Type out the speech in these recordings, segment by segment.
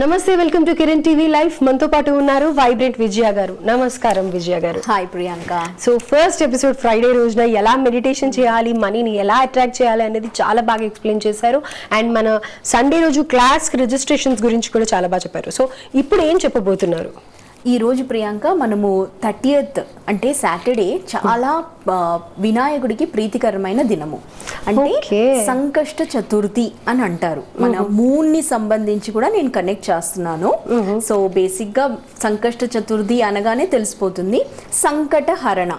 నమస్తే welcome to Kiran TV life. మనతో పాటు ఉన్నారు వైబ్రెంట్ విజయ గారు. నమస్కారం Vijaya garu. Hi Priyanka. So first episode Friday రోజున ఎలా మెడిటేషన్ చేయాలి మనీని ఎలా అట్రాక్ట్ చేయాలి అనేది చాలా బాగా ఎక్స్ప్లెయిన్ చేశారు. అండ్ మన సండే రోజు క్లాస్ రిజిస్ట్రేషన్స్ గురించి కూడా చాలా బాగా చెప్పారు. సో ఇప్పుడు ఏం చెప్పబోతున్నారు? ఈ రోజు ప్రియాంక మనము థర్టీయత్ అంటే సాటర్డే చాలా వినాయకుడికి ప్రీతికరమైన దినము. అంటే. సంకష్ట చతుర్థి అని అంటారు. మన మూన్ని సంబంధించి కూడా నేను కనెక్ట్ చేస్తున్నాను. సో బేసిక్గా సంకష్ట చతుర్థి అనగానే తెలిసిపోతుంది. సంకట హరణ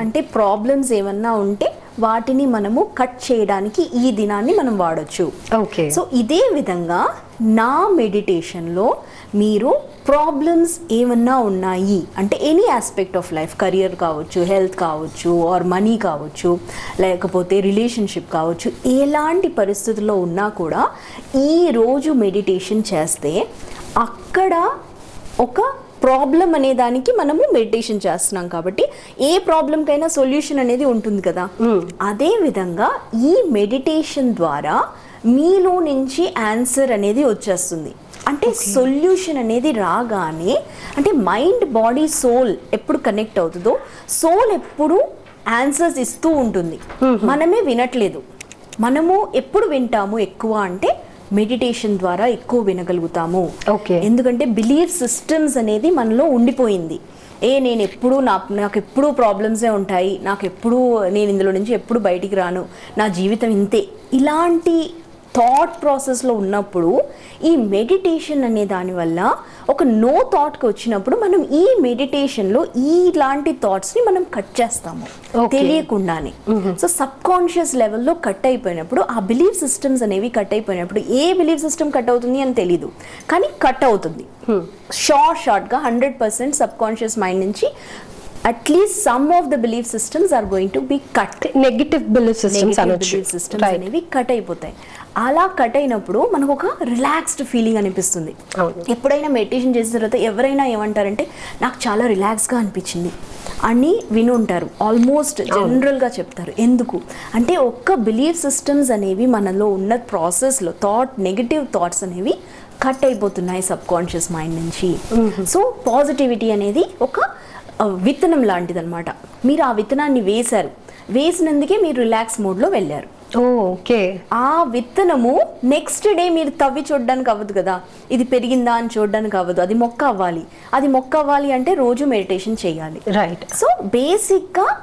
అంటే ప్రాబ్లమ్స్ ఏమన్నా ఉంటే వాటిని మనము కట్ చేయడానికి ఈ దినాన్ని మనం వాడొచ్చు. ఓకే సో ఇదే విధంగా నా మెడిటేషన్లో మీరు ప్రాబ్లమ్స్ ఏమన్నా ఉన్నాయి అంటే any aspect of life career కావచ్చు హెల్త్ కావచ్చు ఆర్ మనీ కావచ్చు లేకపోతే రిలేషన్షిప్ కావచ్చు ఎలాంటి పరిస్థితుల్లో ఉన్నా కూడా ఈ రోజు మెడిటేషన్ చేస్తే అక్కడ ఒక ప్రాబ్లం అనే దానికి మనము మెడిటేషన్ చేస్తున్నాం కాబట్టి ఏ ప్రాబ్లంకైనా సొల్యూషన్ అనేది ఉంటుంది కదా. అదే విధంగా ఈ మెడిటేషన్ ద్వారా మీలో నుంచి ఆన్సర్ అనేది వచ్చేస్తుంది. అంటే సొల్యూషన్ అనేది రాగానే అంటే మైండ్ బాడీ సోల్ ఎప్పుడు కనెక్ట్ అవుతుందో సోల్ ఎప్పుడు ఆన్సర్స్ ఇస్తూ ఉంటుంది. మనమే వినట్లేదు. మనము ఎప్పుడు వింటాము ఎక్కువ అంటే మెడిటేషన్ ద్వారా ఎక్కువ వినగలుగుతాము. Okay. ఎందుకంటే బిలీఫ్ సిస్టమ్స్ అనేది మనలో ఉండిపోయింది. ఏ నేను ఎప్పుడు నా నాకు ఎప్పుడూ ప్రాబ్లమ్సే ఉంటాయి. నాకు ఎప్పుడూ నేను ఇందులో నుంచి ఎప్పుడు బయటికి రాను. నా జీవితం ఇంతే. ఇలాంటి థాట్ ప్రాసెస్లో ఉన్నప్పుడు ఈ మెడిటేషన్ అనే దానివల్ల ఒక నో థాట్కి వచ్చినప్పుడు మనం ఈ మెడిటేషన్లో ఇలాంటి థాట్స్ని మనం కట్ చేస్తాము. తెలియకుండానే. సో సబ్ కాన్షియస్ లెవెల్లో కట్ అయిపోయినప్పుడు ఆ బిలీఫ్ సిస్టమ్స్ అనేవి కట్ అయిపోయినప్పుడు ఏ బిలీఫ్ సిస్టమ్ కట్ అవుతుంది అని తెలీదు. కానీ కట్ అవుతుంది. షార్ట్ షార్ట్గా hundred percent subconscious mind నుంచి at least some of the belief systems are going to be cut negative belief systems అనొచ్చు. సిస్టమ్స్. అనేవి కట్ అయిపోతాయి. అలా కట్ అయినప్పుడు మనకు ఒక రిలాక్స్డ్ ఫీలింగ్ అనిపిస్తుంది. ఎప్పుడైనా మెడిటేషన్ చేసిన తర్వాత ఎవరైనా ఏమంటారంటే నాకు చాలా రిలాక్స్గా అనిపించింది అని విని ఉంటారు ఆల్మోస్ట్ జనరల్గా చెప్తారు. ఎందుకు? అంటే ఒక్క బిలీఫ్ సిస్టమ్స్ అనేవి మనలో ఉన్న ప్రాసెస్లో థాట్ నెగిటివ్ థాట్స్ అనేవి కట్ అయిపోతున్నాయి సబ్ కాన్షియస్ మైండ్ నుంచి సో పాజిటివిటీ అనేది ఒక విత్తనం లాంటిది అనమాట మీరు ఆ విత్తనాన్ని వేశారు. వేసినందుకే మీరు రిలాక్స్ మోడ్లో వెళ్ళారు. ఓకే. ఆ విత్తనము నెక్స్ట్ డే మీరు తవ్వి చూడడానికి అవ్వదు కదా. ఇది పెరిగిందా అని చూడడానికి అవ్వదు. అది మొక్క అవ్వాలి. అది మొక్క అవ్వాలి అంటే రోజు మెడిటేషన్ చేయాలి. రైట్ సో బేసిక్గా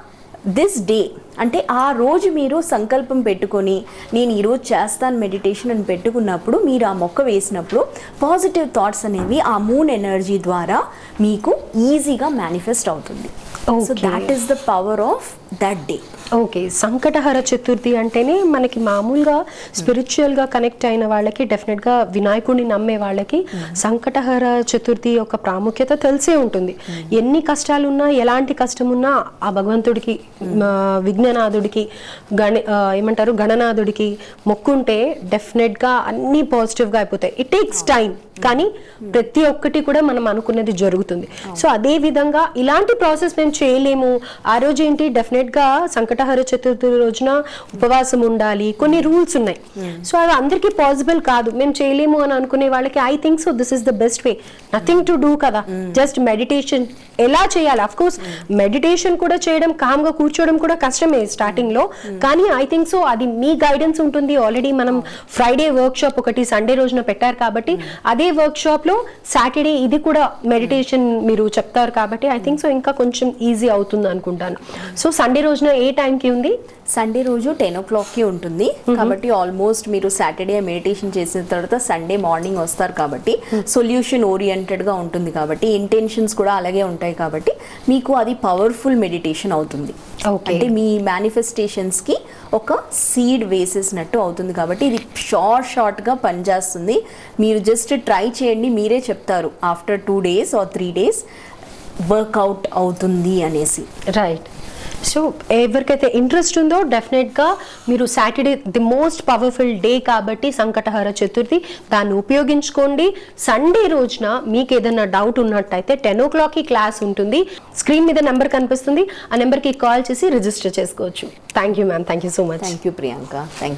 దిస్ డే అంటే ఆ రోజు మీరు సంకల్పం పెట్టుకొని నేను ఈరోజు చేస్తాను మెడిటేషన్ అని పెట్టుకున్నప్పుడు మీరు ఆ మొక్క వేసినప్పుడు పాజిటివ్ థాట్స్ అనేవి ఆ మూన్ ఎనర్జీ ద్వారా మీకు ఈజీగా మేనిఫెస్ట్ అవుతుంది. So. That is the power of that day okay Sankatahara Chaturthi అంటేనే మనకి మామూలుగా స్పిరిచువల్గా కనెక్ట్ అయిన వాళ్ళకి డెఫినెట్గా వినాయకుడిని నమ్మే వాళ్ళకి సంకటహర చతుర్థి యొక్క ప్రాముఖ్యత తెలిసే ఉంటుంది. ఎన్ని కష్టాలున్నా ఎలాంటి కష్టం ఉన్నా ఆ భగవంతుడికి విఘ్ననాథుడికి గణ ఏమంటారు గణనాథుడికి మొక్కుంటే డెఫినెట్గా అన్ని పాజిటివ్గా అయిపోతాయి. ఇట్ టేక్స్ టైం కానీ ప్రతి ఒక్కటి కూడా మనం అనుకున్నది జరుగుతుంది. సో అదే విధంగా ఇలాంటి ప్రాసెస్ మేము చేయలేము. ఆ రోజు ఏంటి? డెఫినెట్గా సంకటహర చతుర్థి రోజున ఉపవాసం ఉండాలి. కొన్ని రూల్స్ ఉన్నాయి. సో అవి అందరికీ పాసిబుల్ కాదు. మేము చేయలేము అని అనుకునే వాళ్ళకి I think so this is the best way nothing to do కదా. జస్ట్ మెడిటేషన్ ఎలా చేయాలి? అఫ్ కోర్స్ మెడిటేషన్ కూడా చేయడం కామ్గా కూర్చోవడం కూడా కష్టమే స్టార్టింగ్లో. కానీ ఐ థింక్ సో అది మీ గైడెన్స్ ఉంటుంది. ఆల్రెడీ మనం ఫ్రైడే వర్క్ షాప్ ఒకటి సండే రోజున పెట్టారు కాబట్టి అదే వర్క్ షాప్లో సాటర్డే ఇది కూడా మెడిటేషన్ మీరు చెప్తారు కాబట్టి ఐ థింక్ సో ఇంకా కొంచెం ఈజీ అవుతుంది అనుకుంటాను. సో సండే రోజున ఏ టైంకి ఉంది? సండే రోజు టెన్ ఓ క్లాక్కి ఉంటుంది. కాబట్టి ఆల్మోస్ట్ మీరు సాటర్డే మెడిటేషన్ చేసిన తర్వాత సండే మార్నింగ్ వస్తారు కాబట్టి సొల్యూషన్ ఓరియంటెడ్గా ఉంటుంది కాబట్టి ఇంటెన్షన్స్ కూడా అలాగే ఉంటాయి కాబట్టి మీకు అది పవర్ఫుల్ మెడిటేషన్ అవుతుంది. అంటే మీ మేనిఫెస్టేషన్స్కి ఒక సీడ్ వేసేసినట్టు అవుతుంది కాబట్టి ఇది షార్ట్ షార్ట్గా పనిచేస్తుంది. మీరు జస్ట్ ట్రై చేయండి మీరే చెప్తారు. After two days or three days work out అవుతుంది అనేసి. రైట్ సో ఎవరికైతే ఇంట్రెస్ట్ ఉందో డెఫినెట్గా మీరు Saturday the most powerful day కాబట్టి సంకటహర చతుర్థి దాన్ని ఉపయోగించుకోండి. సండే రోజున మీకు ఏదైనా డౌట్ ఉన్నట్టయితే టెన్ ఓ క్లాక్కి క్లాస్ ఉంటుంది. స్క్రీన్ మీద నెంబర్ కనిపిస్తుంది. ఆ నెంబర్కి కాల్ చేసి రిజిస్టర్ చేసుకోవచ్చు. Thank you ma'am thank you so much thank you Priyanka thank